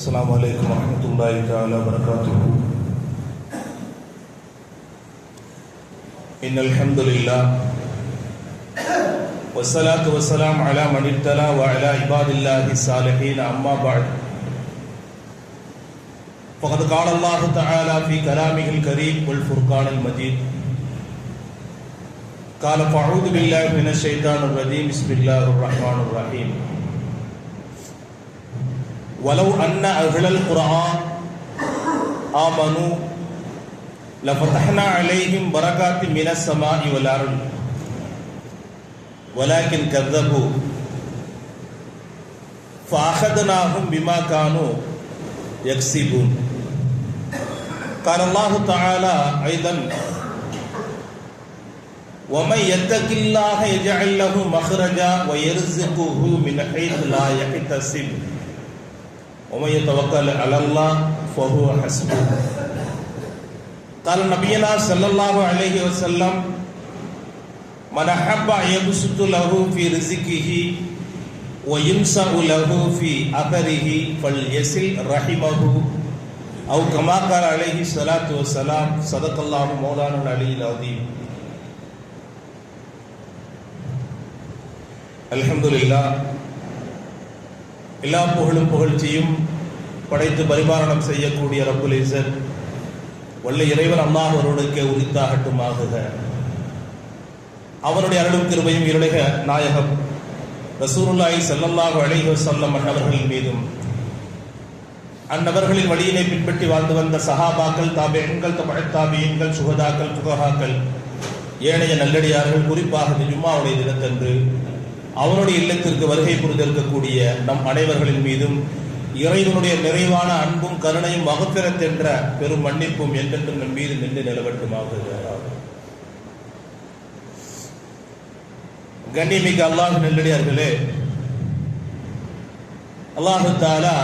السلام عليكم ورحمة الله تعالى وبركاته. إن الحمد لله والصلاة والسلام على من ابتلى وعلى عباد الله الصالحين. أما بعد فقد قال الله تعالى في كلامه الكريم والفرقان المجيد. قال فأعوذ بالله من الشيطان الرجيم. بسم الله الرحمن الرحيم. ولو أن أهل القرآن آمنوا لفتحنا عليهم بركات من السماء والأرض ولكن كذبوا. فأخذناهم بما كانوا يكسبون. قال الله تعالى أيضا ومن يتق الله يجعل له مخرجا ويرزقه من حيث لا يحتسب. ومن يتوكل على الله فهو حسبه. قال نبينا صلى الله عليه وسلم من أحب يبسط له في رزقه ويمسع له في أثره فليسل رحمه. أو كما قال عليه الصلاة والسلام صدق الله مولانا العلي العظيم. الحمد لله எல்லா புகழும் புகழ்ச்சியும் படைத்து பரிபாலனம் செய்யக்கூடிய ரப்புலேசர் வல்ல இறைவன் அல்லாஹ் உரித்தாகட்டும் ஆகுக அவனுடைய அருளும் கிருபையும் இருளக நாயகம் ரசூருல்லாய் செல்லல்லாக அழைக வஸல்லம் அன்னவர்களின் மீதும். அந்நபர்களின் வழியினை பின்பற்றி வாழ்ந்து வந்த சஹாபாக்கள் தாபேன்கள் தமிழ்தாபியன்கள் சுகதாக்கள் புகஹாக்கள் ஏனைய நல்லடியார்கள் குறிப்பாக ஜும்மாவுடைய தினத்தன்று அவனுடைய இல்லத்திற்கு வருகை புரிந்திருக்கக்கூடிய நம் அனைவர்களின் மீதும் இறைவனுடைய நிறைவான அன்பும் கருணையும் மகப்பிரத் என்ற பெரும் மன்னிப்பும் என்றென்றும் நம் மீது நின்று நிலவட்டுமாக கண்ணிமிக்க அல்லாஹ் நெல்லடியார்களே அல்லாஹு தாலா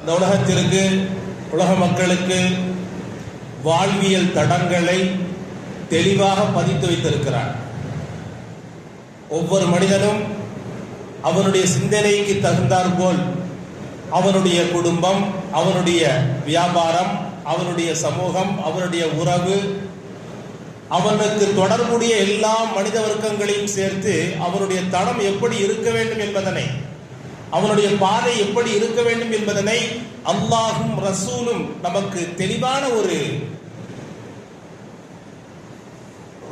இந்த உலகத்திற்கு உலக மக்களுக்கு வாழ்வியல் தடங்களை தெளிவாக பதித்து வைத்திருக்கிறார் ஒவ்வொரு மனிதனும் அவனுடைய சிந்தனைக்கு தகுந்தார் போல் அவனுடைய குடும்பம் அவனுடைய வியாபாரம் அவனுடைய சமூகம் அவனுடைய உறவு அவனுக்கு தொடர்புடைய எல்லா மனித வர்க்கங்களையும் சேர்த்து அவனுடைய தடம் எப்படி இருக்க வேண்டும் என்பதனை அவனுடைய பாதை எப்படி இருக்க வேண்டும் என்பதனை அல்லாஹும் ரசூலும் நமக்கு தெளிவான ஒரு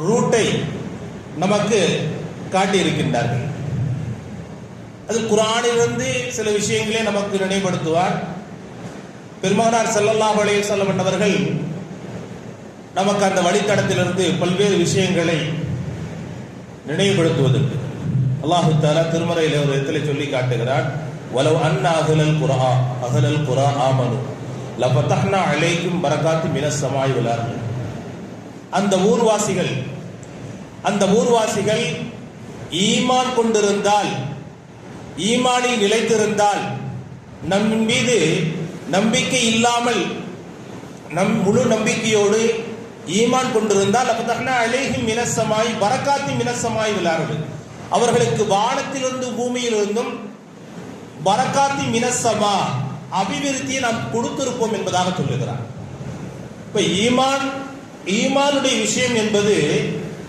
ரூட்டை நமக்கு காட்டியிருக்கின்றார்கள். அது குரானிலிருந்து சில விஷயங்களே நமக்கு நினைவுபடுத்துவார். பெருமானார் செல்லல்லா அலைய செல்லப்பட்டவர்கள் நமக்கு அந்த வழித்தடத்திலிருந்து பல்வேறு விஷயங்களை நினைவுபடுத்துவதற்கு. அல்லாஹு தாலா திருமறையில் ஒரு இடத்துல சொல்லி காட்டுகிறார் வலவ் அன் அகலல் குரா அகலல் குரா ஆமனு. லபத்தஹ்னா அலைக்கும் பரகாத்து மினஸ் சமாய் விளார்கள் அந்த ஊர்வாசிகள் அந்த ஊர்வாசிகள் ஈமான் கொண்டிருந்தால் ஈமானில் நிலைத்திருந்தால் நம் மீது நம்பிக்கை இல்லாமல் நம் முழு நம்பிக்கையோடு ஈமான் கொண்டிருந்தால் அப்பதா அலேஹி மினசமாய் பரக்காத்தி மினசமாய் விளையாடுவது அவர்களுக்கு வானத்திலிருந்து பூமியிலிருந்தும் பரக்காத்தி மினசமா அபிவிருத்தியை நாம் கொடுத்திருப்போம் என்பதாக சொல்லுகிறார். இப்ப ஈமான் ஈமானுடைய விஷயம் என்பது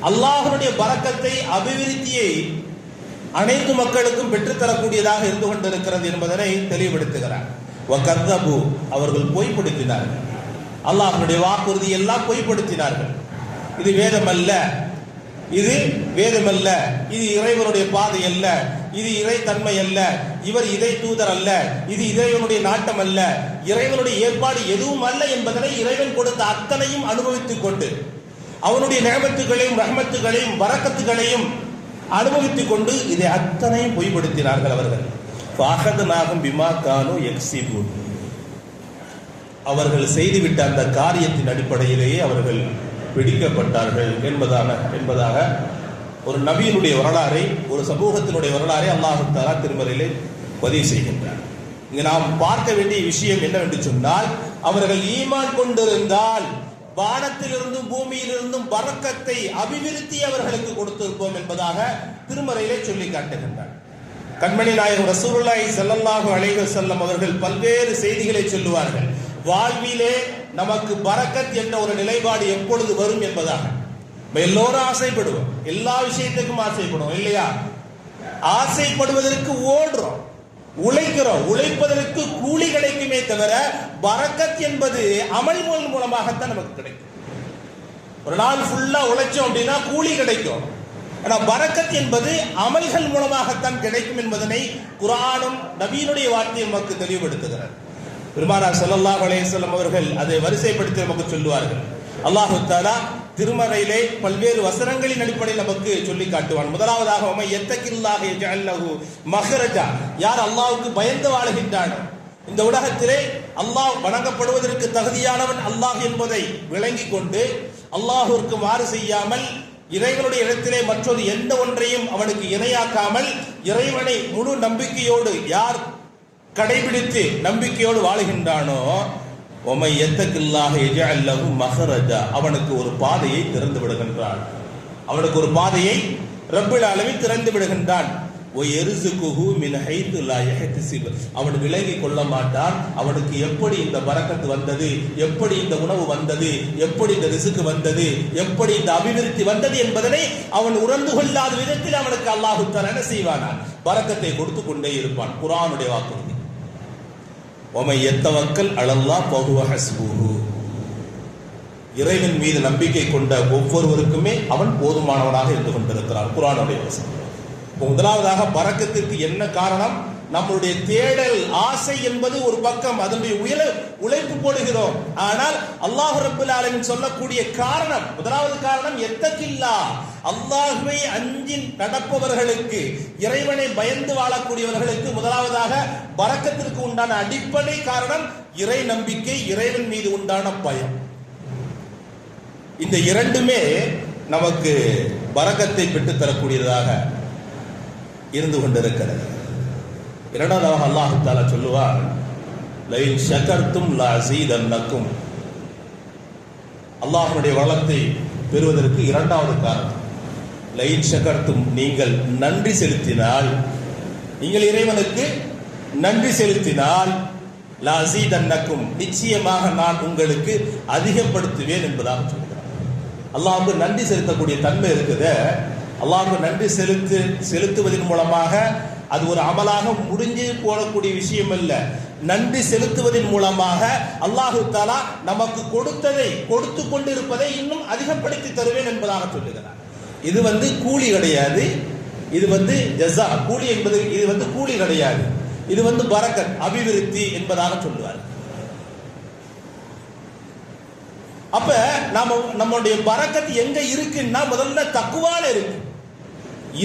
அல்லாஹனுடைய பறக்கத்தை அபிவிருத்தியை அனைத்து மக்களுக்கும் பெற்றுத்தரக்கூடியதாக இருந்து கொண்டிருக்கிறது என்பதனை தெளிவுபடுத்துகிறார். அவர்கள் பொய்ப்படுத்தினார்கள். அல்லாஹனுடைய வாக்குறுதி எல்லாம் பொய்ப்படுத்தினார்கள். இது வேதம் அல்ல இது வேதம் அல்ல இது இறைவனுடைய பாதை அல்ல. இது இறை தன்மை அல்ல. இவர் இதை தூதர் அல்ல. இது இறைவனுடைய நாட்டம் அல்ல. இறைவனுடைய ஏற்பாடு எதுவும் அல்ல என்பதனை இறைவன் கொடுத்த அத்தனையும் அனுபவித்துக் கொண்டு அவனுடைய நேமத்துகளையும் ரஹமத்துகளையும் வரக்கத்துகளையும் அனுபவித்துக் கொண்டு இதை அத்தனையும் பொய்படுத்தினார்கள் அவர்கள். பாகதனாகும் பிமா கானு எக்ஸிபியூட் அவர்கள் செய்துவிட்ட அந்த காரியத்தின் அடிப்படையிலேயே அவர்கள் பிடிக்கப்பட்டார்கள் என்பதான என்பதாக ஒரு நபியினுடைய வரலாறை ஒரு சமூகத்தினுடைய வரலாறை அல்லாஹு தாலா திருமறையிலே பதிவு செய்கின்றார். இங்கு நாம் பார்க்க வேண்டிய விஷயம் என்னவென்று சொன்னால் அவர்கள் ஈமான் கொண்டிருந்தால் வானத்திலிருந்தும் பூமியிலிருந்தும் பறக்கத்தை அபிவிருத்தி அவர்களுக்கு கொடுத்திருப்போம் என்பதாக திருமறையிலே சொல்லி காட்டுகின்றார். கண்மணி நாயகம் ரசூருல்லாய் ஸல்லல்லாஹு அழைகள் செல்லும் அவர்கள் பல்வேறு செய்திகளை சொல்லுவார்கள். வாழ்விலே நமக்கு பரக்கத் என்ற ஒரு நிலைப்பாடு எப்பொழுது வரும் என்பதாக. எல்லோரும் ஆசைப்படுவோம். எல்லா விஷயத்துக்கும் ஆசைப்படுவோம் இல்லையா? ஆசைப்படுவதற்கு ஓடுறோம். உழைக்கிறோம். உழைப்பதற்கு கூலி கிடைக்குமே தவிர வரக்கத் என்பது அமல்கள் மூலமாகத்தான் நமக்கு கிடைக்கும். ஒரு நாள் ஃபுல்லா உழைச்சோம் அப்படின்னா கூலி கிடைக்கும். ஆனா வரக்கத் என்பது அமல்கள் மூலமாகத்தான் கிடைக்கும் என்பதனை குரானும் நபீனுடைய வார்த்தை நமக்கு தெளிவுபடுத்துகிறார். பெருமானார் ஸல்லல்லாஹு அலைஹி அவர்கள் அதை வரிசைப்படுத்தி நமக்கு சொல்லுவார்கள். அல்லாஹு தாலா திருமறையிலே பல்வேறு வசனங்களின் அடிப்படையில் நமக்கு சொல்லி காட்டுவான். முதலாவதாக உமை எத்தகில்லாக யஜஅல்லஹு மஹ்ரஜா. யார் அல்லாவுக்கு பயந்து வாழுகின்றானோ இந்த உலகத்திலே அல்லாஹ் வணங்கப்படுவதற்கு தகுதியானவன் அல்லாஹ் என்பதை விளங்கி கொண்டு அல்லாஹிற்கு மாறு செய்யாமல் இறைவனுடைய இடத்திலே மற்றொரு எந்த ஒன்றையும் அவனுக்கு இணையாக்காமல் இறைவனை முழு நம்பிக்கையோடு யார் கடைபிடித்து நம்பிக்கையோடு வாழுகின்றானோ உமை எத்தக்கில்லாக எஜஅல்லஹு மஹரஜா அவனுக்கு ஒரு பாதையை திறந்து விடுகின்றான். அவனுக்கு ஒரு பாதையை ரப்பில் அளவில் திறந்து விடுகின்றான். ஒயெருசுகுஹு மின் ஹைத்து லா யஹ்தசிப் அவன் விலகி கொள்ள மாட்டான். அவனுக்கு எப்படி இந்த பரக்கத்து வந்தது? எப்படி இந்த உணவு வந்தது? எப்படி இந்த ரிசுக்கு வந்தது? எப்படி இந்த அபிவிருத்தி வந்தது என்பதனை அவன் உணர்ந்து கொள்ளாத விதத்தில் அவனுக்கு அல்லாஹு தஆலா என்ன செய்வானான்? பரக்கத்தை கொடுத்து கொண்டே இருப்பான். குரானுடைய வாக்குறுதி. ஒமை எத்தவக்கல் அழல்லா பகுவ ஹஸ்பூஹு இறைவன் மீது நம்பிக்கை கொண்ட ஒவ்வொருவருக்குமே அவன் போதுமானவனாக இருந்து கொண்டிருக்கிறான். குரானுடைய வசனம். இப்போ முதலாவதாக பறக்கத்திற்கு என்ன காரணம்? நம்மளுடைய தேடல் ஆசை என்பது ஒரு பக்கம் அதனுடைய உயர உழைப்பு போடுகிறோம். ஆனால் அல்லாஹு ரப்பல் சொல்லக்கூடிய காரணம் முதலாவது காரணம் எத்தக்கில்லா அல்லாஹுவை அஞ்சி நடப்பவர்களுக்கு இறைவனை பயந்து வாழக்கூடியவர்களுக்கு முதலாவதாக பறக்கத்திற்கு உண்டான அடிப்படை காரணம் இறை நம்பிக்கை இறைவன் மீது உண்டான பயம். இந்த இரண்டுமே நமக்கு பறக்கத்தை பெற்றுத் தரக்கூடியதாக இருந்து கொண்டிருக்கிறது. இரண்டாவதாக அல்லாஹு தாலா சொல்லுவார் லைன் ஷகர்த்தும் லசீதன்னக்கும் அல்லாஹ்வுடைய வளத்தை பெறுவதற்கு இரண்டாவது காரணம். லைன் ஷகர்த்தும் நீங்கள் நன்றி செலுத்தினால் நீங்கள் இறைவனுக்கு நன்றி செலுத்தினால் லசீதன்னக்கும் நிச்சயமாக நான் உங்களுக்கு அதிகப்படுத்துவேன் என்பதாக சொல்கிறார். அல்லாவுக்கு நன்றி செலுத்தக்கூடிய தன்மை இருக்குது. அல்லாவுக்கு நன்றி செலுத்து செலுத்துவதன் மூலமாக அது ஒரு அமலாக முடிஞ்சு போடக்கூடிய விஷயம் அல்ல. நன்றி செலுத்துவதன் மூலமாக அல்லாஹு தாலா நமக்கு கொடுத்ததை கொடுத்து கொண்டிருப்பதை இன்னும் அதிகப்படுத்தி தருவேன் என்பதாக சொல்லுகிறார். இது வந்து கூலி கிடையாது. இது வந்து ஜஸா. கூலி என்பது இது வந்து கூலி கிடையாது. இது வந்து பரக்கத் அபிவிருத்தி என்பதாக சொல்லுவார் அப்ப நாம நம்மளுடைய பரக்கத் எங்க இருக்குன்னா முதல்ல தக்குவால இருக்கு.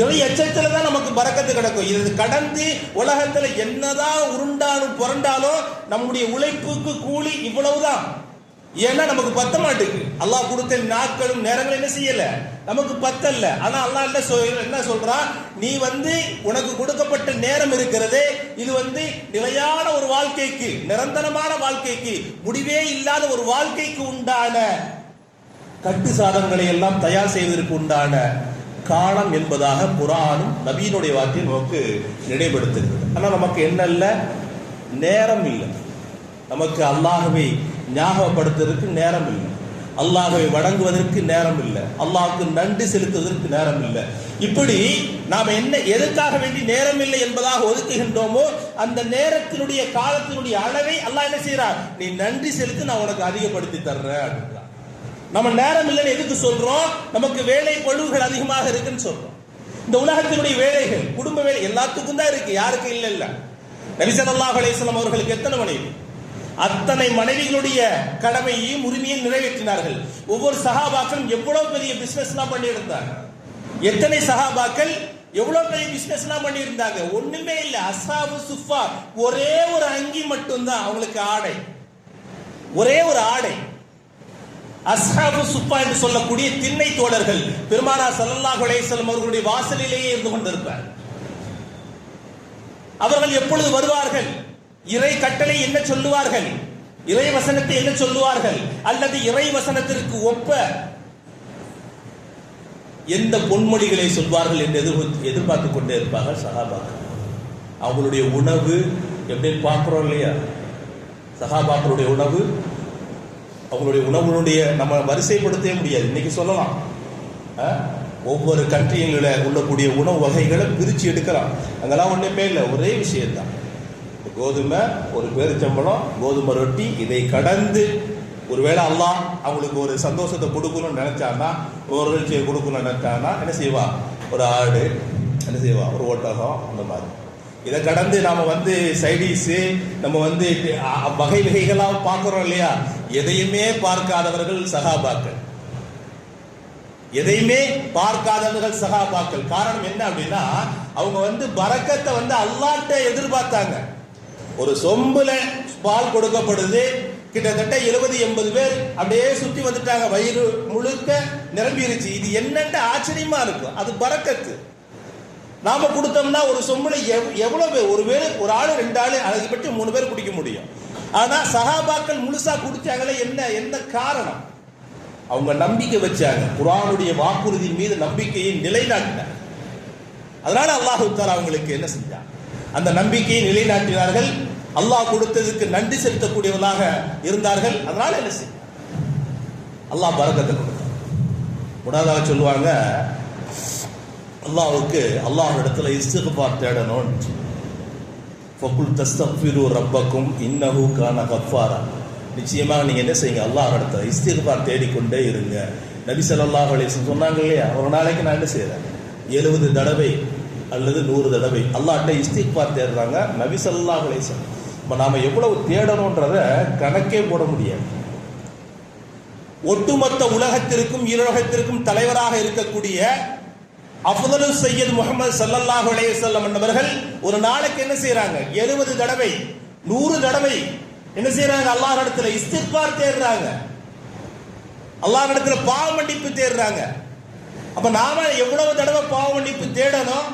இறை எச்சத்துல தான் நமக்கு பறக்கத்து கிடக்கும். இது கடந்து உலகத்துல என்னதான் உருண்டாலும் புரண்டாலும் நம்முடைய உழைப்புக்கு கூலி இவ்வளவுதான். ஏன்னா நமக்கு பத்த மாட்டுக்கு அல்லாஹ் கொடுத்த நாட்களும் நேரங்களும் என்ன செய்யல? நமக்கு பத்தல்ல. ஆனா அல்லாஹ் என்ன சொல் என்ன சொல்றான் நீ வந்து உனக்கு கொடுக்கப்பட்ட நேரம் இருக்கிறதே இது வந்து நிலையான ஒரு வாழ்க்கைக்கு நிரந்தரமான வாழ்க்கைக்கு முடிவே இல்லாத ஒரு வாழ்க்கைக்கு உண்டான கட்டு சாதங்களை எல்லாம் தயார் செய்வதற்கு உண்டான காலம் என்பதாக புராணம் நவீனுடைய வார்த்தையை நமக்கு நினைவுபடுத்துகிறது. ஆனால் நமக்கு என்ன இல்லை நேரம் இல்லை. நமக்கு அல்லாகவே ஞாபகப்படுத்துவதற்கு நேரம் இல்லை அல்லாஹை வணங்குவதற்கு நேரம் இல்லை அல்லாஹுக்கு நன்றி செலுத்துவதற்கு நேரம் இல்லை இப்படி நாம் என்ன எதற்காக வேண்டி நேரம் இல்லை என்பதாக ஒதுக்குகின்றோமோ அந்த நேரத்தினுடைய காலத்தினுடைய அளவை அல்லாஹ் என்ன செய்யறார் நீ நன்றி செலுத்து நான் உனக்கு அதிகப்படுத்தி தர்றேன் அப்படின்றான் நம்ம நேரம் இல்லைன்னு எதுக்கு சொல்றோம்? நமக்கு வேலை பழுவுகள் அதிகமாக இருக்குன்னு சொல்றோம். இந்த உலகத்தினுடைய வேலைகள் குடும்ப வேலை எல்லாத்துக்கும் தான் இருக்கு யாருக்கு இல்லை இல்ல நபிசல்லாஹ் அலையம் அவர்களுக்கு எத்தனை மனைவி? அத்தனை மனைவிகளுடைய கடமையையும் உரிமையும் நிறைவேற்றினார்கள். ஒவ்வொரு சகாபாக்களும் எவ்வளவு பெரிய பிசினஸ் எல்லாம் எத்தனை சகாபாக்கள் எவ்வளவு பெரிய பிசினஸ் எல்லாம் பண்ணியிருந்தாங்க? ஒண்ணுமே இல்ல. அசாபு சுஃபா ஒரே ஒரு அங்கி மட்டும்தான் அவங்களுக்கு ஆடை. ஒரே ஒரு ஆடை. அஸ்ஹாபு சுப்பா என்று சொல்லக்கூடிய திண்ணை தோழர்கள் பெருமானா சல்லல்லாஹு அலைஹி அவர்களுடைய வாசலிலேயே இருந்து கொண்டிருப்பார் அவர்கள் எப்பொழுது வருவார்கள்? இறை கட்டளை என்ன சொல்லுவார்கள்? இறை வசனத்தை என்ன சொல்லுவார்கள்? அல்லது இறை வசனத்திற்கு ஒப்ப எந்த பொன்மொழிகளை சொல்வார்கள் என்று எதிர்பார்த்து எதிர்பார்த்து கொண்டே இருப்பார்கள் சகாபாக்கள். அவங்களுடைய உணவு எப்படின்னு பார்க்குறோம் இல்லையா? சகாபாக்களுடைய உணவு அவங்களுடைய உணவுடைய நம்ம வரிசைப்படுத்தவே முடியாது. இன்னைக்கு சொல்லலாம். ஒவ்வொரு கண்ட்ரியில் உள்ளக்கூடிய உணவு வகைகளை பிரித்து எடுக்கலாம். அங்கெல்லாம் ஒன்றுமே இல்லை. ஒரே விஷயம்தான். கோதுமை ஒரு பேரிச்சம்பளம் கோதுமை ரொட்டி இதை கடந்து ஒருவேளை அல்லாஹ் அவங்களுக்கு ஒரு சந்தோஷத்தை கொடுக்கணும்னு நினைச்சான்னா ஒரு நிகழ்ச்சியை கொடுக்கணும்னு நினைச்சான்னா என்ன செய்வா? ஒரு ஆடு என்ன செய்வா? ஒரு ஒட்டகம் அந்த மாதிரி. இதை கடந்து நாம வந்து சைடிஸு நம்ம வந்து வகை வகைகளாக பார்க்குறோம் இல்லையா? எதையுமே பார்க்காதவர்கள் சகாபாக்கள் எதையுமே பார்க்காதவர்கள் சகாபாக்கள் காரணம் என்ன அப்படின்னா அவங்க வந்து பறக்கத்தை வந்து அல்லாட்ட எதிர்பார்த்தாங்க. ஒரு சொம்புல பால் கொடுக்கப்படுது. கிட்டத்தட்ட எழுபது எண்பது பேர் அப்படியே சுத்தி வந்துட்டாங்க. வயிறு முழுக்க நிரம்பிருச்சு. இது என்னென்ன ஆச்சரியமா இருக்கும் அது பறக்கத்து. நாம கொடுத்தோம்னா ஒரு சொம்புல எவ்- எவ்வளவு ஒரு பேர் ஒரு ஆள் ரெண்டு ஆள் அதை பற்றி மூணு பேர் குடிக்க முடியும். ஆனா சகாபாக்கள் முழுசா குடிச்சாங்களே என்ன என்ன காரணம்? அவங்க நம்பிக்கை வச்சாங்க. குரானுடைய வாக்குறுதி மீது நம்பிக்கையை நிலைநாட்டினாங்க. அதனால அல்லாஹ் அவங்களுக்கு என்ன செஞ்சாங்க அந்த நம்பிக்கையை நிலைநாட்டினார்கள். அல்லாஹ் கொடுத்ததுக்கு நன்றி செலுத்தக்கூடியவர்களாக இருந்தார்கள். அதனால என்ன செய்ய அல்லாஹ் பரக்கத்தை கொடுத்தான். முன்னாதாக சொல்லுவாங்க அல்லாஹ்வுக்கு அல்லாஹ் இடத்துல இஸ்திக்பார் தேடணும்னு ஃபகுல் தஸ்தக்ஃபிரு ரப்பக்கும் இன்னஹு கான கஃபாரா. நிச்சயமாக நீங்க என்ன செய்யுங்க? அல்லாஹ் இடத்துல இஸ்திக்பார் தேடிக்கொண்டே இருங்க. நபி ஸல்லல்லாஹு அலைஹி சொன்னாங்க இல்லையா? ஒரு நாளைக்கு நான் என்ன செய்றேன்? எழுபது தடவை அல்லது நூறு தடவை. அல்லாட்ட இஸ்திக்பார் தேடுறாங்க நபி ஸல்லல்லாஹு இப்போ நாம எவ்வளவு தேடணுன்றத கணக்கே போட முடியாது. ஒட்டுமொத்த உலகத்திற்கும் ஈருலகத்திற்கும் தலைவராக இருக்கக்கூடிய அஃதலு சையத் முகமது சல்லல்லாஹு அலையசல்லம் என்பவர்கள் ஒரு நாளைக்கு என்ன செய்யறாங்க எழுபது தடவை நூறு தடவை என்ன செய்யறாங்க அல்லாஹ் இடத்துல இஸ்திக்பார் தேடுறாங்க. அல்லாஹ் இடத்துல பாவ மன்னிப்பு தேடுறாங்க. அப்ப நாம எவ்வளவு தடவை பாவ மன்னிப்பு தேடணும்?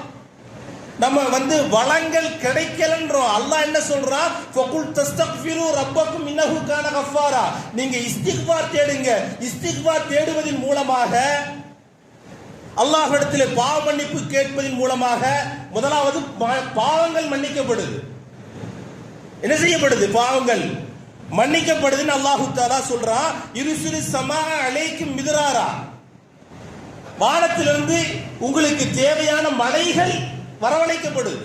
நம்ம வந்து வளங்கள் கிடைக்கலன்றோம். அல்லாஹ் என்ன சொல்றான் ஃபகுல் தஸ்தக்ஃபிரு ரப்பக்கும் இன்னஹு கான கஃபாரா நீங்க இஸ்திக்பார் தேடுங்க. இஸ்திக்பார் தேடுவதன் மூலமாக அல்லாஹ்விடத்தில் பாவ மன்னிப்பு கேட்பதன் மூலமாக முதலாவது பா- பாவங்கள் மன்னிக்கப்படுது. என்ன செய்யப்படுது? பாவங்கள் மன்னிக்கப்படுதுன்னு அல்லாஹு தாலா சொல்றான் சிறு சமா அலைக்கும் மிதுராரா. வானத்திலிருந்து உங்களுக்கு தேவையான மலைகள் வரவழைக்கப்படுது.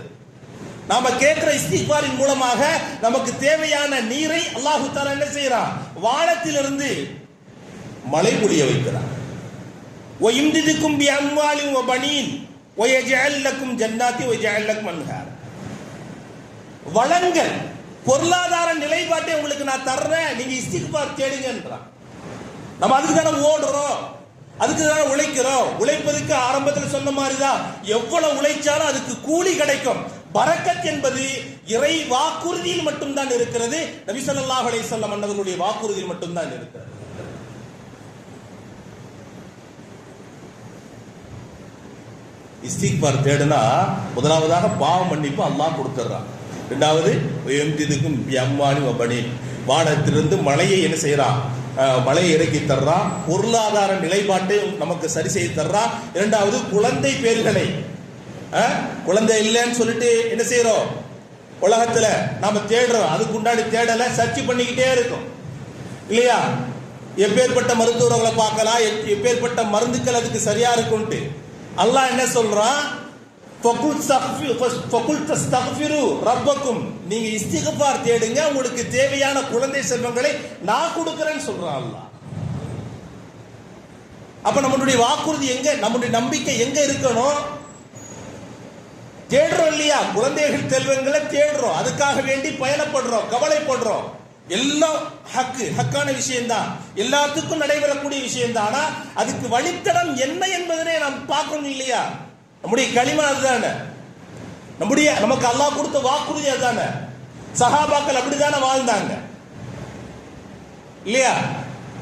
நாம கேட்கிற இஸ்திக்பாரின் மூலமாக நமக்கு தேவையான நீரை அல்லாஹு தாலா என்ன செய்யறான் வானத்திலிருந்து மழை புரிய வைக்கிறான். ஓ இந்திதுக்கும் பி அம்வாலின் ஓ பனீன் ஓ எஜல்லக்கும் ஜன்னாத்தி ஓ ஜெயல்லக்கும் அன்ஹார் வளங்கள் பொருளாதார நிலைப்பாட்டை உங்களுக்கு நான் தர்றேன். நீங்க இஸ்திக்பார் தேடுங்கன்றான். நம்ம அதுக்கு தானே ஓடுறோம். அதுக்கு தானே உழைக்கிறோம். உழைப்பதுக்கு ஆரம்பத்தில் சொன்ன மாதிரி தான் எவ்வளவு உழைச்சாலும் அதுக்கு கூலி கிடைக்கும். பரக்கத் என்பது இறை வாக்குறுதியில் மட்டும்தான் இருக்கிறது. நபிசல்லாஹ் ஸல்லல்லாஹு அலைஹி அன்னவர்களுடைய வாக்குறுதியில் மட்டும்தான் இருக்கிறது. இஸ்திக்பார் தேடுனா முதலாவதாக பாவ மன்னிப்பு அல்லாஹ் கொடுத்துட்றான் ரெண்டாவது எம்திதுக்கும் எம்மானி வபனி வானத்திலிருந்து மழையை என்ன செய்யறான்? வலையை இறக்கி தர்றான் பொருளாதார நிலைப்பாட்டை நமக்கு சரி செய்து தர்றான் இரண்டாவது குழந்தை பேர்களை குழந்தை இல்லைன்னு சொல்லிட்டு என்ன செய்யறோம் உலகத்துல நாம தேடுறோம். அதுக்கு உண்டாடி தேடலை சர்ச் பண்ணிக்கிட்டே இருக்கும். இல்லையா? எப்பேற்பட்ட மருத்துவர்களை பார்க்கலாம். எப்- எப்பேற்பட்ட மருந்துக்கள் அதுக்கு சரியா இருக்கும்ட்டு அல்லாஹ் என்ன சொல்றான்? நீங்க இஸ்திகபார் தேடுங்க. உங்களுக்கு தேவையான குழந்தை செல்வங்களை நான் கொடுக்கிறேன்னு சொல்றான் அல்லாஹ். அப்ப நம்மளுடைய வாக்குறுதி எங்க? நம்முடைய நம்பிக்கை எங்க இருக்கணும்? தேடுறோம் இல்லையா? குழந்தைகள் செல்வங்களை தேடுறோம். அதுக்காக வேண்டி பயணப்படுறோம் கவலைப்படுறோம். எல்லாம் ஹக்கு. ஹக்கான விஷயம்தான். எல்லாத்துக்கும் நடைபெறக்கூடிய விஷயம்தான். ஆனா அதுக்கு வழித்தடம் என்ன என்பதனை நாம் பார்க்கணும் இல்லையா? நம்முடைய களிமா அதுதானே? நம்முடைய நமக்கு அல்லாஹ் கொடுத்த வாக்குறுதி அதுதானே? சஹாபாக்கள் அப்படித்தானே வாழ்ந்தாங்க? இல்லையா?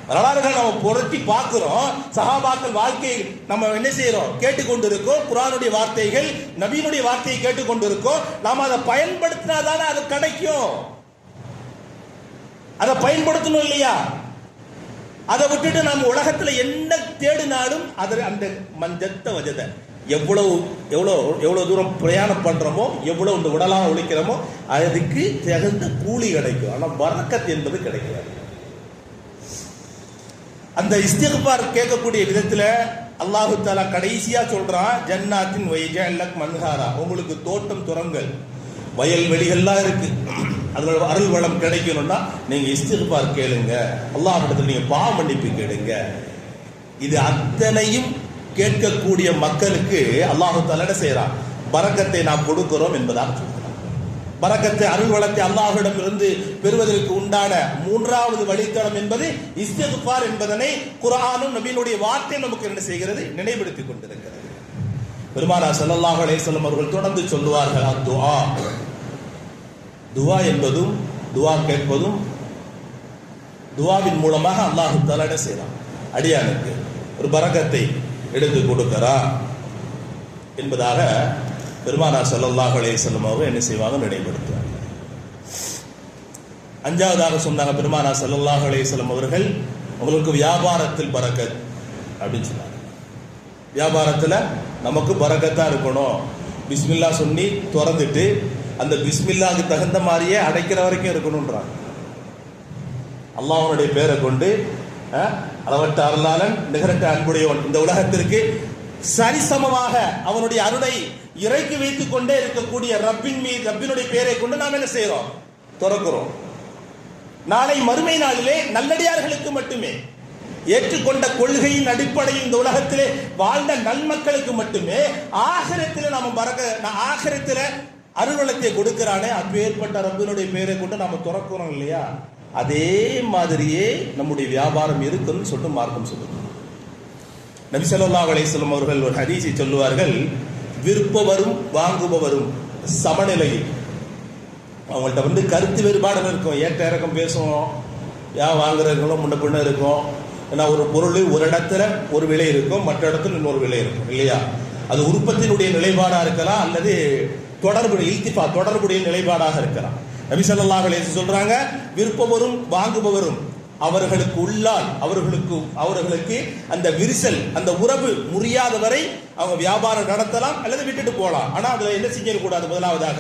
வரலாறுகள் நம்ம புரட்டி பார்க்கிறோம். சஹாபாக்கள் வாழ்க்கை நம்ம என்ன செய்யறோம் கேட்டுக்கொண்டிருக்கோம் குரானுடைய வார்த்தைகள் நபீனுடைய வார்த்தையை கேட்டுக்கொண்டு இருக்கோம் நாம அதை பயன்படுத்தினாதானே அது கிடைக்கும். அதை பயன்படுத்தணும் இல்லையா? அதை விட்டுட்டு நம்ம உலகத்துல என்ன தேடினாலும் அது அந்த மஞ்சத்த வஜதை எவ்வளவு எவ்வளோ எவ்வளோ தூரம் பிரயாணம் பண்ணுறோமோ எவ்வளோ இந்த உடலாக உழைக்கிறோமோ அதுக்கு தகுந்த கூலி கிடைக்கும். ஆனால் வரக்கத் என்பது கிடைக்காது. அந்த இஸ்திகபார் கேட்கக்கூடிய விதத்தில் அல்லாஹு தாலா கடைசியாக சொல்கிறான் ஜன்னாத்தின் வைஜல்லக் மன்ஹாரா. உங்களுக்கு தோட்டம் துறங்கள் வயல் வெளிகள்லாம் இருக்குது அதுல அருள் வளம் கிடைக்கணும்னா நீங்கள் இஸ்திகபார் கேளுங்க. அல்லாஹ்விடத்தில் நீங்கள் பாவ மன்னிப்பு கேளுங்க. இது அத்தனையும் கேட்கக்கூடிய மக்களுக்கு அல்லாஹு தாலா செய்கிறான் செய்யறான் பரக்கத்தை நாம் கொடுக்கிறோம் என்பதாக சொல்றான் பரக்கத்தை அருள் வளத்தை அல்லாஹிடம் இருந்து பெறுவதற்கு உண்டான மூன்றாவது வழித்தடம் என்பது இஸ்தகுபார் என்பதனை குரானும் நபியினுடைய வார்த்தை நமக்கு என்ன செய்கிறது? நினைவுபடுத்திக் கொண்டிருக்கிறது. பெருமானா ஸல்லல்லாஹு அலேசல்லம் அவர்கள் தொடர்ந்து சொல்லுவார்கள் அத்துவா துவா என்பதும் துவா கேட்பதும் துவாவின் மூலமாக அல்லாஹு தலட செய்கிறான் அடியானுக்கு ஒரு பரக்கத்தை எடுத்து கொடுக்கிறார் என்பதாக பெருமானா ஸல்லல்லாஹு அலே வஸல்லம் அவர்கள் என்ன செய்வாங்க நினைவுபடுத்துவாங்க. அஞ்சாவதாக சொன்னாங்க பெருமானா ஸல்லல்லாஹு அலே வஸல்லம் அவர்கள் உங்களுக்கு வியாபாரத்தில் பறக்க அப்படின்னு சொன்னாங்க. வியாபாரத்தில் நமக்கு பறக்கத்தான் இருக்கணும். பிஸ்மில்லா சொல்லி திறந்துட்டு அந்த பிஸ்மில்லாவுக்கு தகுந்த மாதிரியே அடைக்கிற வரைக்கும் இருக்கணுன்றாங்க அல்லாஹனுடைய பேரை கொண்டு அளவற்ற அருளாளன் நிகரற்ற அன்புடையவன். இந்த உலகத்திற்கு சரிசமமாக அவனுடைய அருளை இறக்கி வைத்துக் கொண்டே இருக்கக்கூடிய ரப்பின் மீது ரப்பினுடைய பெயரை கொண்டு நாம் என்ன செய்யறோம் திறக்கிறோம். நாளை மறுமை நாளிலே நல்லடியார்களுக்கு மட்டுமே ஏற்றுக்கொண்ட கொள்கையின் அடிப்படையில் இந்த உலகத்திலே வாழ்ந்த நன்மக்களுக்கு மட்டுமே ஆகரத்தில் நாம மறக்க ஆகரத்தில் அருள்வளத்தை கொடுக்கிறானே. அப்பேற்பட்ட ரப்பினுடைய பெயரை கொண்டு நாம துறக்கிறோம் இல்லையா? அதே மாதிரியே நம்முடைய வியாபாரம் இருக்குன்னு சொல்லிட்டு மார்க்கம் சொல்லுது. நபிசல்லா ஸல்லல்லாஹு அவர்கள் ஒரு ஹதீஸை சொல்லுவார்கள் விற்பவரும் வாங்குபவரும் சமநிலையில். அவங்கள்ட்ட வந்து கருத்து வேறுபாடு இருக்கும். ஏற்ற இறக்கம் பேசுவோம் ஏன் வாங்குறவங்களும் முன்ன பின்ன இருக்கும். ஏன்னா ஒரு பொருள் ஒரு இடத்துல ஒரு விலை இருக்கும் மற்ற இடத்துல இன்னொரு விலை இருக்கும் இல்லையா? அது உற்பத்தியினுடைய நிலைப்பாடாக இருக்கலாம் அல்லது தொடர்பு இல்திஃபா தொடர்புடைய நிலைப்பாடாக இருக்கலாம். நபி ஸல்லல்லாஹு சொல்றாங்க விற்பவரும் வாங்குபவரும் அவர்களுக்கு உள்ளால் அவர்களுக்கு அவர்களுக்கு அந்த விரிசல் அந்த உறவு முறியாத வரை அவங்க வியாபாரம் நடத்தலாம் அல்லது விட்டுட்டு போகலாம். ஆனால் அதில் என்ன செய்யக்கூடாது முதலாவதாக?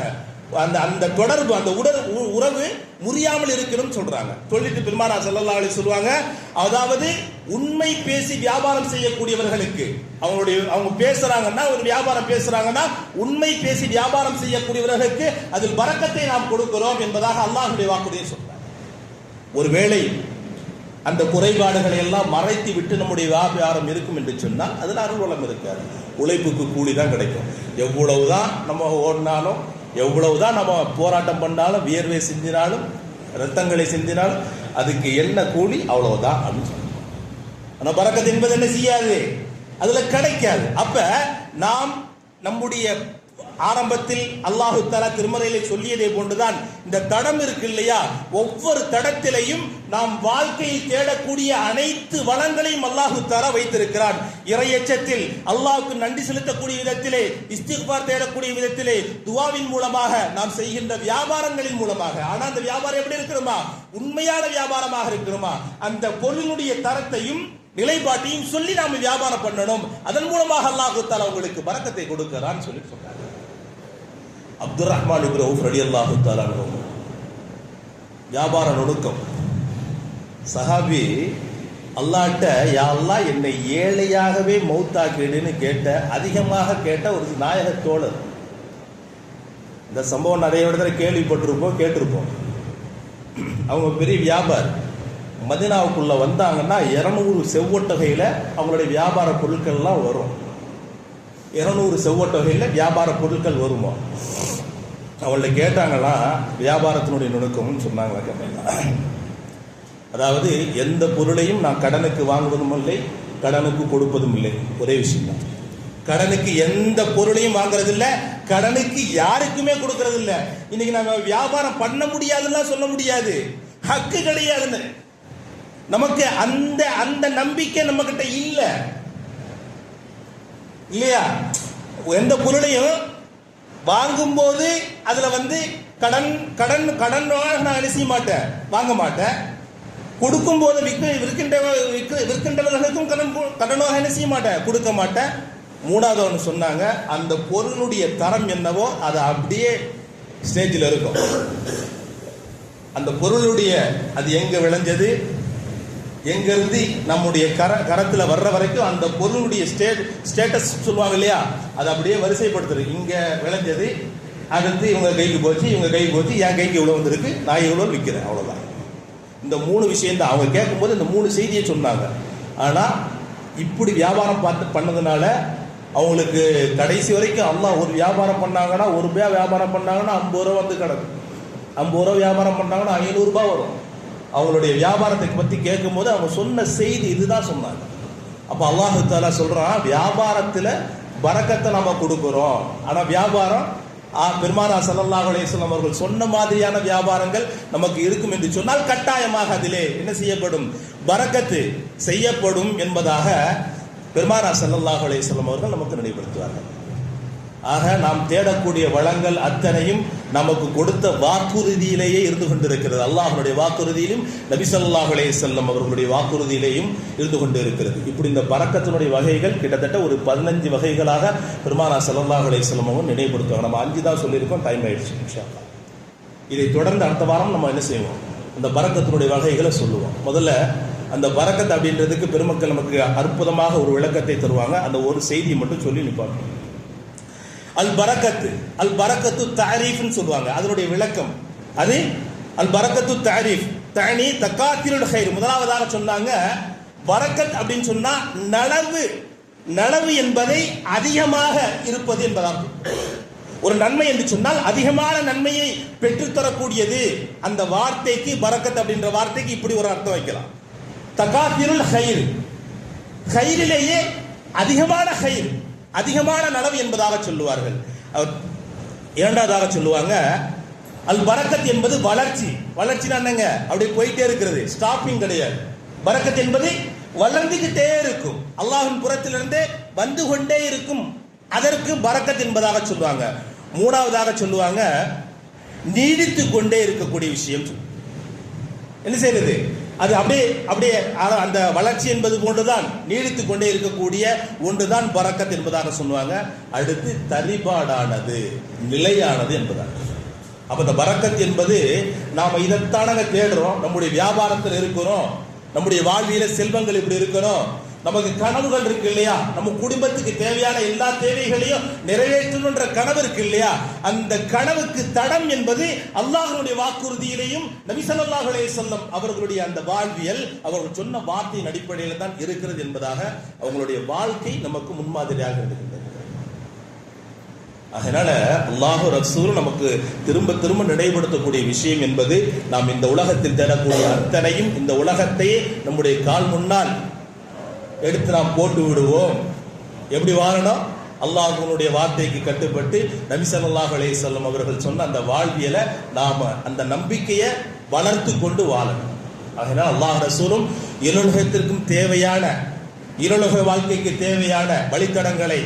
அந்த அந்த தொடர்பு அந்த உடல் உ- உறவு முறியாமல் இருக்கணும்னு சொல்றாங்க. சொல்லிட்டு பெருமானா ஸல்லல்லாஹு அலைஹி சொல்லுவாங்க அதாவது உண்மை பேசி வியாபாரம் செய்யக்கூடியவர்களுக்கு அவங்களுடைய அவங்க பேசுறாங்கன்னா ஒரு வியாபாரம் பேசுறாங்கன்னா உண்மை பேசி வியாபாரம் செய்யக்கூடியவர்களுக்கு அதில் வரக்கத்தை நாம் கொடுக்கிறோம் என்பதாக அல்லாஹுடைய வாக்குறுதியை சொல்றாங்க. ஒருவேளை அந்த குறைபாடுகளை எல்லாம் மறைத்து விட்டு நம்முடைய வியாபாரம் இருக்கும் என்று சொன்னால் அதில் அருள்வளம் இருக்காது. உழைப்புக்கு கூலி தான் கிடைக்கும். எவ்வளவுதான் நம்ம ஓடினாலும் எவ்வளவுதான் நம்ம போராட்டம் பண்ணாலும் வியர்வை சிந்தினாலும் ரத்தங்களை சிந்தினாலும் அதுக்கு என்ன கூலி? அவ்வளவுதான் அப்படின்னு சொல்லுவோம் ஆனால் பறக்கத்து என்பது என்ன செய்யாது? அதில் கிடைக்காது. அப்போ நாம் நம்முடைய ஆரம்பத்தில் அல்லாஹு தஆலா திருமறையிலே சொல்லியதை போன்றுதான் இந்த தடம் இருக்கு இல்லையா? ஒவ்வொரு தடத்திலையும் நாம் வாழ்க்கையில் தேடக்கூடிய அனைத்து வளங்களையும் அல்லாஹு தஆலா வைத்திருக்கிறான். இறையச்சத்தில் அல்லாஹுக்கு நன்றி செலுத்தக்கூடிய விதத்திலே இஸ்திக்பார் தேடக்கூடிய விதத்திலே துவாவின் மூலமாக நாம் செய்கின்ற வியாபாரங்களின் மூலமாக. ஆனா அந்த வியாபாரம் எப்படி இருக்கிறோமா உண்மையான வியாபாரமாக இருக்கிறோமா அந்த பொருளினுடைய தரத்தையும் நிலைப்பாட்டையும் சொல்லி நாம வியாபாரம் பண்ணணும். அதன் மூலமாக அல்லாஹு தாலா உங்களுக்கு பறக்கத்தை கொடுக்கிறான்னு சொல்லி சொல்றாங்க அப்துல் ரஹ்மான் இப்னு அவுஃப் ரலியல்லாஹு தஆலா வியாபார நுணுக்கம். சஹாபி அல்லாட்ட யா என்னை ஏழையாகவே மௌத்தாக்கிடுன்னு கேட்ட அதிகமாக கேட்ட ஒரு நாயக தோழர். இந்த சம்பவம் நிறைய இடத்துல கேள்விப்பட்டிருப்போம் கேட்டிருப்போம். அவங்க பெரிய வியாபாரி. மதினாவுக்குள்ளே வந்தாங்கன்னா இரநூறு செவ்வொட்டகையில் அவங்களுடைய வியாபார பொருட்கள்லாம் வரும். இருநூறு செவ்வொட்டகையில் வியாபார பொருட்கள் வருமா? அவள்கிட்ட கேட்டாங்களா வியாபாரத்தினுடைய நுணுக்கம்னு சொன்னாங்களா கேட்டாங்க அதாவது எந்த பொருளையும் நான் கடனுக்கு வாங்குவதும் இல்லை கடனுக்கு கொடுப்பதும் இல்லை. ஒரே விஷயம் தான் கடனுக்கு எந்த பொருளையும் வாங்குறது இல்லை கடனுக்கு யாருக்குமே கொடுக்கறது இல்லை இன்னைக்கு நம்ம வியாபாரம் பண்ண முடியாதுன்னா சொல்ல முடியாது. ஹக்கு கிடையாதுன்னு நமக்கு அந்த அந்த நம்பிக்கை நம்ம கிட்ட இல்லையா? எந்த பொருளையும் வாங்கும்போது அதில் வந்து கடன் கடன் கடன் நான் என்ன செய்ய மாட்டேன்? வாங்க மாட்டேன். கொடுக்கும் போது விற்க விற்கின்ற விற்கின்றவர்களுக்கும் கடன் கடனாக என்ன செய்ய மாட்டேன்? கொடுக்க மாட்டேன். மூணாவது ஒன்று சொன்னாங்க அந்த பொருளுடைய தரம் என்னவோ அது அப்படியே ஸ்டேஜில் இருக்கும். அந்த பொருளுடைய அது எங்கே விளைஞ்சது? எங்கேருந்து நம்முடைய கர கரத்தில் வர்ற வரைக்கும் அந்த பொருளுடைய ஸ்டேட் ஸ்டேட்டஸ் சொல்லுவாங்க இல்லையா? அதை அப்படியே வரிசைப்படுத்துறது. இங்கே விளைஞ்சது அடுத்து இவங்க கைக்கு போச்சு இவங்க கைக்கு போச்சு என் கைக்கு இவ்வளோ வந்திருக்கு நான் இவ்வளோ விற்கிறேன் அவ்வளோதான் இந்த மூணு விஷயம் தான். அவங்க கேட்கும்போது இந்த மூணு செய்தியை சொன்னாங்க. ஆனால் இப்படி வியாபாரம் பார்த்து பண்ணதுனால அவங்களுக்கு கடைசி வரைக்கும் அல்லாஹ் ஒரு வியாபாரம் பண்ணாங்கன்னா ஒரு ரூபாய் வியாபாரம் பண்ணாங்கன்னா ஐம்பது ரூபா வந்து கிடக்கும். ஐம்பது ரூபா வியாபாரம் பண்ணாங்கன்னா ஐநூறுரூபா வரும். அவங்களுடைய வியாபாரத்தை பற்றி கேட்கும்போது அவங்க சொன்ன செய்தி இதுதான் சொன்னாங்க. அப்போ அல்லாஹு தாலா சொல்கிறான் வியாபாரத்தில் பறக்கத்தை நம்ம கொடுக்குறோம். ஆனால் வியாபாரம் ஆ, பெருமானா ஸல்லல்லாஹு அலைஹி அவர்கள் சொன்ன மாதிரியான வியாபாரங்கள் நமக்கு இருக்கும் என்று சொன்னால் கட்டாயமாக அதிலே என்ன செய்யப்படும்? பறக்கத்து செய்யப்படும் என்பதாக பெருமானா ஸல்லல்லாஹு அலைஹி அவர்கள் நமக்கு நினைவுபடுத்துவார்கள். ஆக நாம் தேடக்கூடிய வளங்கள் அத்தனையும் நமக்கு கொடுத்த வாக்குறுதியிலேயே இருந்து கொண்டிருக்கிறது. அல்லாஹனுடைய வாக்குறுதியிலும் நபி செல்லம் அவர்களுடைய வாக்குறுதியிலேயும் இருந்து கொண்டிருக்கிறது. இப்படி இந்த பறக்கத்தினுடைய வகைகள் கிட்டத்தட்ட ஒரு பதினஞ்சு வகைகளாக பெருமானா ஸல்லல்லாஹு செல்லம் அவங்க நினைவுபடுத்துவாங்க. நம்ம அஞ்சு தான் சொல்லியிருக்கோம் டைம் ஆயிடுச்சு இதை தொடர்ந்து அடுத்த வாரம் நம்ம என்ன செய்வோம்? அந்த பறக்கத்தினுடைய வகைகளை சொல்லுவோம். முதல்ல அந்த பறக்கத் அப்படின்றதுக்கு பெருமக்கள் நமக்கு அற்புதமாக ஒரு விளக்கத்தை தருவாங்க. அந்த ஒரு செய்தியை மட்டும் சொல்லி நிற்பாங்க அல் பரக்கத்து அல் பரக்கத்து தாரீஃப்னு சொல்லுவாங்க. அதனுடைய விளக்கம். அது அல் பரக்கத்து தாரீஃப் தனி தக்காத்திருள் ஹைர். முதலாவதாக சொன்னாங்க பரக்கத் அப்படின்னு சொன்னா நலவு நலவு என்பதை அதிகமாக இருப்பது என்பதாகும். ஒரு நன்மை என்று சொன்னால் அதிகமான நன்மையை பெற்றுத்தரக்கூடியது. அந்த வார்த்தைக்கு பரக்கத் அப்படின்ற வார்த்தைக்கு இப்படி ஒரு அர்த்தம் வைக்கலாம். தகாத்திருள் ஹைர். ஹைரிலேயே அதிகமான ஹைர். அதிகமான நலவு என்பதாக சொல்லுவார்கள். அவர் இரண்டாவதாக சொல்லுவாங்க அல் பரக்கத் என்பது வளர்ச்சி. வளர்ச்சி என்னங்க? அப்படி போயிட்டே இருக்கிறது. ஸ்டாப்பிங் கிடையாது. பரக்கத் என்பது வளர்ந்துகிட்டே இருக்கும். அல்லாஹின் புறத்திலிருந்து வந்து கொண்டே இருக்கும். அதற்கு பரக்கத் என்பதாக சொல்லுவாங்க. மூணாவதாக சொல்லுவாங்க நீடித்து கொண்டே இருக்கக்கூடிய விஷயம். என்ன செய்யறது? அது அப்படியே அப்படியே அந்த வளர்ச்சி என்பது போன்றுதான் நீடித்து கொண்டே இருக்கக்கூடிய ஒன்றுதான் பறக்கத் என்பதாக சொல்லுவாங்க. அடுத்து தரிபாடானது நிலையானது என்பதாக அப்ப இந்த பறக்கத் என்பது நாம் இதைத்தானங்க தேடுறோம். நம்முடைய வியாபாரத்தில் இருக்கிறோம். நம்முடைய வாழ்வியல செல்வங்கள் இப்படி இருக்கணும். நமக்கு கனவுகள் இருக்கு இல்லையா? நம்ம குடும்பத்துக்கு தேவையான எல்லா தேவைகளையும் நிறைவேற்றணுன்ற கனவு இருக்கு இல்லையா? அந்த கனவுக்கு தடம் என்பது அல்லாஹனுடைய வாக்குறுதியிலையும் நபி செல்லம் அவர்களுடைய அந்த வாழ்வியல் அவர்கள் சொன்ன வார்த்தையின் அடிப்படையில் தான் இருக்கிறது என்பதாக அவங்களுடைய வாழ்க்கை நமக்கு முன்மாதிரியாக இருக்கின்றது. அதனால அல்லாஹு ரசூல் நமக்கு திரும்ப திரும்ப நினைவுபடுத்தக்கூடிய விஷயம் என்பது நாம் இந்த உலகத்தில் தேடக்கூடிய அத்தனையும் இந்த உலகத்தையே நம்முடைய கால் முன்னால் எடுத்து நாம் போட்டு விடுவோம். எப்படி வாழணும்? அல்லாஹனுடைய வார்த்தைக்கு கட்டுப்பட்டு நபிசல்லாஹ் ஸல்லல்லாஹு செல்லும் அவர்கள் சொன்ன அந்த வாழ்வியலை நாம அந்த நம்பிக்கையை வளர்த்து கொண்டு வாழணும். அதனால் அல்லாஹ் ரசூலும் இருலகத்திற்கும் தேவையான இருலக வாழ்க்கைக்கு தேவையான வழித்தடங்களை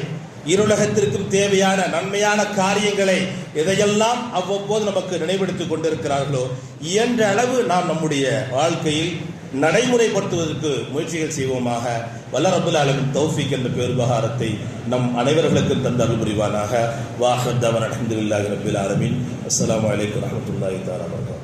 இருலகத்திற்கும் தேவையான நன்மையான காரியங்களை எதையெல்லாம் அவ்வப்போது நமக்கு நினைவெடுத்துக் கொண்டிருக்கிறார்களோ இயன்ற அளவு நாம் நம்முடைய வாழ்க்கையில் நடைமுறைப்படுத்துவதற்கு முயற்சிகள் செய்வோமாக. வல்ல ரபுல் ஆலமின் தௌஃபிக் என்ற விவகாரத்தை நம் அனைவர்களுக்கும் தந்த அருள் புரிவானாக. வாஹத் தவன் அலமதுல்லாஹி ரபுல் ஆலமீன். அஸ்லாம் வலைக்கம் வரமத்துல்லாஹி தாரா